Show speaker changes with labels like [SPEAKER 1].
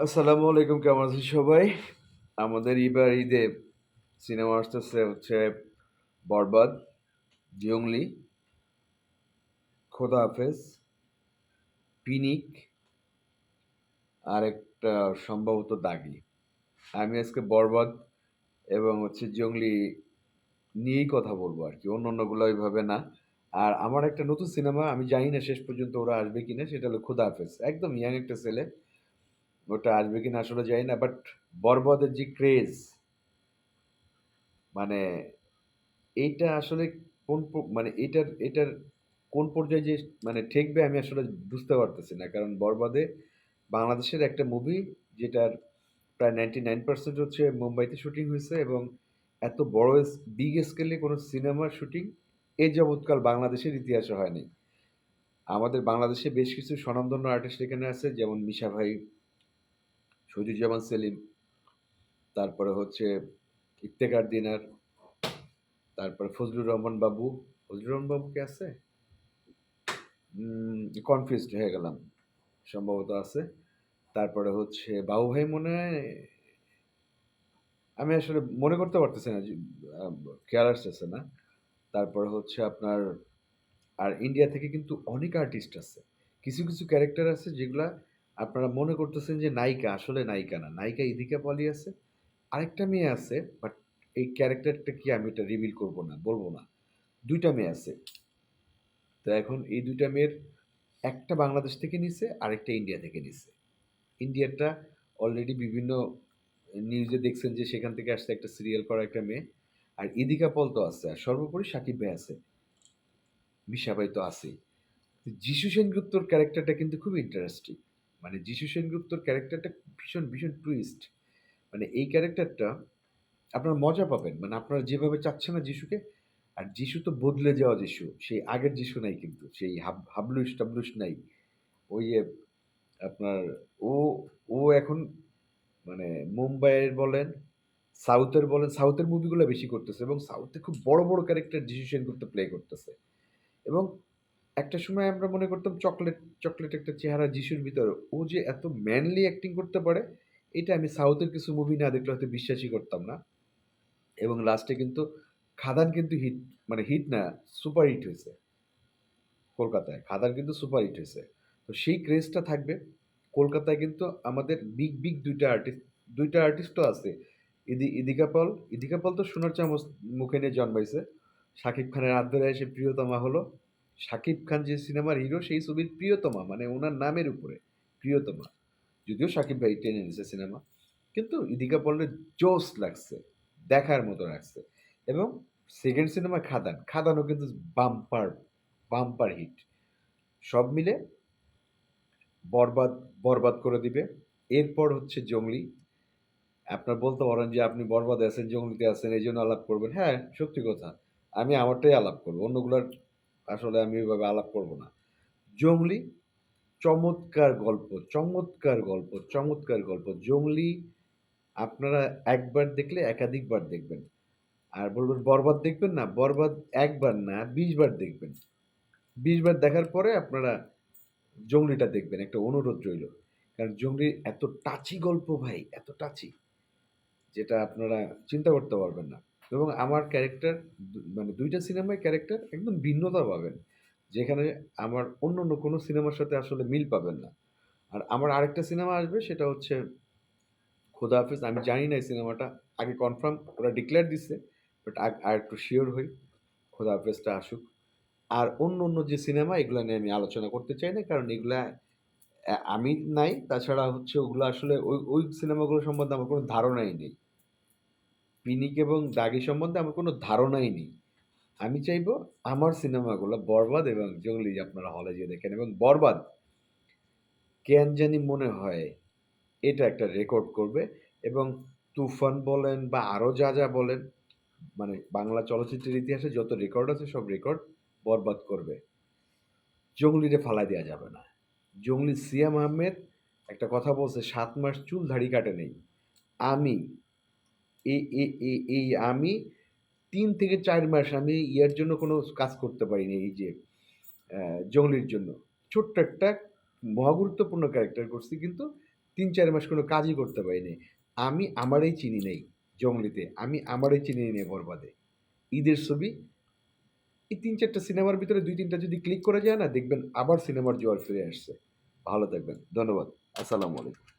[SPEAKER 1] আসসালামু আলাইকুম, কেমন আছেন সবাই? আমাদের এবার ঈদে সিনেমা আসতেছে হচ্ছে বরবাদ, জিয়ংলি, খোদা হাফেজ, পিনিক আর একটা সম্ভবত দাগি। আমি আজকে বরবাদ এবং হচ্ছে জঙ্গলি নিয়েই কথা বলব আর কি অন্য অন্যগুলো ওইভাবে না। আর আমার একটা নতুন সিনেমা, আমি জানি না শেষ পর্যন্ত ওরা আসবে কিনা, সেটা হলো খোদা হাফেজ, একদম ইয়াং একটা ছেলে। ওটা আসবে কিনা আসলে জানি না বাট বরবাদের যে ক্রেজ মানে এইটা আসলে কোন মানে এটার এটার কোন পর্যায়ে যে মানে ঠেকবে আমি আসলে বুঝতে পারতেছি না। কারণ বরবাদে বাংলাদেশের একটা মুভি যেটার প্রায় নাইনটি নাইন পার্সেন্ট হচ্ছে মুম্বাইতে শুটিং হয়েছে এবং এত বড় বিগ স্কেলে কোনো সিনেমার শুটিং এ যাবৎকাল বাংলাদেশের ইতিহাসে হয়নি। আমাদের বাংলাদেশে বেশ কিছু স্বনামধন্য আর্টিস্ট এখানে আছে, যেমন মিশা ভাই শহীদুজ্জামান সেলিম, তারপরে হচ্ছে ইফতেকার দিনার, তারপরে ফজলুর রহমান বাবু, ফজলুর রহমান বাবু কি আছে? কনফিউজড হয়ে গেলাম, সম্ভবত আছে। তারপরে হচ্ছে বাবু ভাই মনে হয়, আমি আসলে মনে করতে পারতেছি না খেয়াল আসতেছে না। তারপরে হচ্ছে আপনার, আর ইন্ডিয়া থেকে কিন্তু অনেক আর্টিস্ট আছে। কিছু কিছু ক্যারেক্টার আছে যেগুলা আপনারা মনে করতেছেন যে নায়িকা, আসলে নায়িকা না। নায়িকা ইদিকা পলি আছে, আরেকটা মেয়ে আছে বাট এই ক্যারেক্টারটা কি আমি এটা রিভিল করব না, বলব না। দুইটা মেয়ে আছে। তো এখন এই দুইটা মেয়ের একটা বাংলাদেশ থেকে নিছে, আরেকটা ইন্ডিয়া থেকে নিছে। ইন্ডিয়ারটা অলরেডি বিভিন্ন নিউজে দেখছেন যে সেখান থেকে আসছে একটা সিরিয়াল করা একটা মেয়ে, আর ইদিকা পল তো আছে, আর সর্বোপরি সাকিব ভাই আছে, মিশা ভাই তো আছেই। যিশু সেনগুপ্তর ক্যারেক্টারটা কিন্তু খুব ইন্টারেস্টিং মানে যিশু সেনগুপ্তর ক্যারেক্টারটা ভীষণ ভীষণ টুইস্ট মানে এই ক্যারেক্টারটা আপনারা মজা পাবেন। মানে আপনারা যেভাবে চাচ্ছেন না যিশুকে, আর যিশু তো বদলে যাওয়া যিশু। সেই আগের যিশু নাই কিন্তু, সেই হাব হাবলুস টাবলুস নাই। ওই আপনার, ও ও এখন মানে মুম্বাইয়ের বলেন, সাউথের বলেন, সাউথের মুভিগুলো বেশি করতেছে এবং সাউথে খুব বড় বড় ক্যারেক্টার যিশু সেনগুপ্ত প্লে করতেছে। এবং একটা সময় আমরা মনে করতাম চকলেট চকলেট একটা চেহারা যিশুর ভিতরে। ও যে এত ম্যানলি অ্যাক্টিং করতে পারে, এটা আমি সাউথের কিছু মুভি না দেখলে হয়তো বিশ্বাসই করতাম না। এবং লাস্টে কিন্তু খাদান কিন্তু হিট মানে হিট না সুপার হিট হয়েছে। কলকাতায়, খাদান কিন্তু সুপার হিট হয়েছে। তো সেই ক্রেজটা থাকবে। কলকাতায় কিন্তু আমাদের বিগ বিগ দুইটা আর্টিস্ট দুইটা আর্টিস্টও আছে। ইদি, ইদিকা পল ইদিকা পল তো সোনার চামচ মুখে নিয়ে জন্মাইছে। শাকিব খানের ধরে এসে প্রিয়তমা হলো। শাকিব খান যে সিনেমার হিরো, সেই ছবির প্রিয়তমা মানে ওনার নামের উপরে প্রিয়তমা। যদিও শাকিব ভাই টেনে নিছে সিনেমা, কিন্তু ইদিকা পলের জোস লাগছে, দেখার মতো লাগছে। এবং সেকেন্ড সিনেমা খাদান, খাদানও কিন্তু বাম্পার বাম্পার হিট সব মিলে বরবাদ বরবাদ করে দিবে। এরপর হচ্ছে জঙ্গলি। আপনার বলতে পারেন যে আপনি বরবাদে আছেন, জঙ্গলিতে আছেন, এই জন্য আলাপ করবেন। হ্যাঁ সত্যি কথা। আমি আমারটাই আলাপ করব, অন্যগুলোর আসলে আমি ওইভাবে আলাপ করব না। জংলি চমৎকার গল্প চমৎকার গল্প চমৎকার গল্প। জংলি আপনারা একবার দেখলে একাধিকবার দেখবেন। আর বলবেন, বরবাদ দেখবেন না? বরবাদ একবার না বিশ বার দেখবেন। বিশ বার দেখার পরে আপনারা জংলিটা দেখবেন, একটা অনুরোধ রইল। কারণ জঙ্গলি এত টাচি গল্প ভাই, এত টাচি, যেটা আপনারা চিন্তা করতে পারবেন না। এবং আমার ক্যারেক্টার মানে দুইটা সিনেমায় ক্যারেক্টার একদম ভিন্নতা পাবেন। যেখানে আমার অন্য অন্য কোনো সিনেমার সাথে আসলে মিল পাবেন না। আর আমার আরেকটা সিনেমা আসবে, সেটা হচ্ছে খোদা হাফিজ, আমি জানি না এই সিনেমাটা আগে কনফার্ম ওরা ডিক্লেয়ার দিচ্ছে বাট আর একটু শিওর হই, খোদা হাফিজটা আসুক। আর অন্য অন্য যে সিনেমা এগুলো নিয়ে আমি আলোচনা করতে চাই না, কারণ এগুলা আমি নাই, তাছাড়া হচ্ছে ওগুলো আসলে ওই ওই সিনেমাগুলো সম্বন্ধে আমার কোনো ধারণাই নেই। পিনিক এবং দাগি সম্বন্ধে আমার কোনো ধারণাই নেই। আমি চাইব আমার সিনেমাগুলো বরবাদ এবং জঙ্গলি আপনারা হলে গিয়ে দেখেন এবং বরবাদ। কেন জানি মনে হয় এটা একটা রেকর্ড করবে এবং তুফান বলেন বা আরও যা যা বলেন মানে বাংলা চলচ্চিত্রের ইতিহাসে যত রেকর্ড আছে সব রেকর্ড বরবাদ করবে। জঙ্গলিরে ফালা দেওয়া যাবে না। জঙ্গলি সিয়াম আহমেদ একটা কথা বলছে, সাত মাস চুল দাড়ি কাটে নেই। আমি এই আমি তিন থেকে চার মাস আমি ইয়ার জন্য কোনো কাজ করতে পারিনি, এই যে জঙ্গলির জন্য ছোট্ট একটা মহাগুরুত্বপূর্ণ ক্যারেক্টার করছি কিন্তু ৩-৪ মাস কোনো কাজই করতে পারিনি। আমি আমারই চিনি নেই জংলিতে। আমি আমারই চিনি নাই বরবাদে। ঈদের ছবি, এই ৩-৪ টা সিনেমার ভিতরে ২-৩ টা যদি ক্লিক করা যায় না, দেখবেন আবার সিনেমার জোয়ার ফিরে আসছে। ভালো থাকবেন। ধন্যবাদ। আসসালামু আলাইকুম।